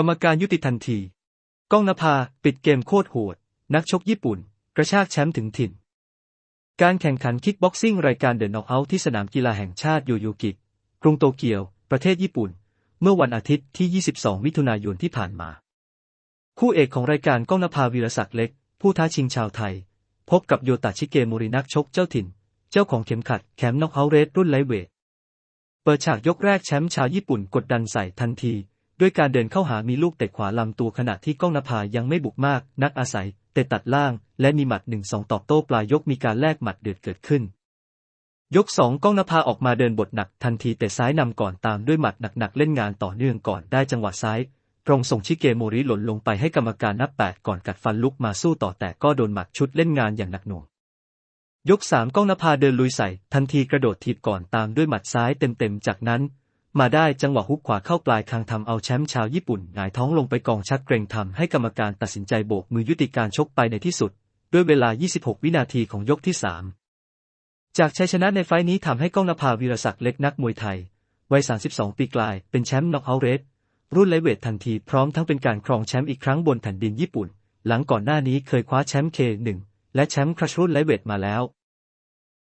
กรรมการยุติทันที ก้องนภาปิดเกมโคตรโหด นักชกญี่ปุ่น กระชากแชมป์ถึงถิ่น การแข่งขันคิกบ็อกซิ่งรายการเดินน็อกเอาท์ที่สนามกีฬาแห่งชาติโยโยกิ กรุงโตเกียว ประเทศญี่ปุ่น เมื่อวันอาทิตย์ที่ 22 มิถุนายนที่ผ่านมา คู่เอกของรายการก้องนภาวีรศักดิ์เล็ก ผู้ท้าชิงชาวไทย พบกับโยตาชิเกโมรินักชกเจ้าถิ่น เจ้าของเข็มขัดแคมป์น็อกเอาท์เรสรุ่นไลเวทเปิดฉากยกแรกแชมป์ชาวญี่ปุ่นกดดันใส่ทันที ด้วยการเดินเข้าหามีลูกเตะขวาลำตัวขณะที่ก้องนภายังไม่บุกมาก นักอาศัย เตะตัดล่าง และมีหมัดหนึ่งสองตอบโต้ปลายยกมีการแลกหมัดเดือดเกิดขึ้น ยกสองก้องนภาออกมาเดินบทหนักทันทีแต่ซ้ายนำก่อนตามด้วยหมัดหนักๆเล่นงานต่อเนื่องก่อนได้จังหวะซ้ายตรงส่งชิเกโมริหล่นลงไปให้กรรมการนับแปดก่อนกัดฟันลุกมาสู้ต่อแต่ก็โดนหมัดชุดเล่นงานอย่างหนักหน่วงยกสามก้องนภาเดินลุยใส่ ทันทีกระโดดถีบก่อนตามด้วยหมัดซ้ายเต็มๆ จากนั้น มาได้จังหวะฮุกขวาเข้าปลายคางทำเอาแชมป์ชาวญี่ปุ่นหงายท้องลงไปกองชักเกรงทำให้กรรมการตัดสินใจโบกมือยุติการชกไปในที่สุด ด้วยเวลา 26 วินาทีของยกที่ 3 จากชัยชนะในไฟต์นี้ทำให้ก้องนภาวีรศักดิ์เล็กนักมวยไทย วัย 32 ปีกลาย เป็นแชมป์น็อกเอาท์เรสรุ่นไลเวททันทีพร้อมทั้งเป็นการครองแชมป์อีกครั้งบนแผ่นดินญี่ปุ่น หลังก่อนหน้านี้เคยคว้าแชมป์ K1 และแชมป์ครัชรุ่นไลเวทมาแล้ว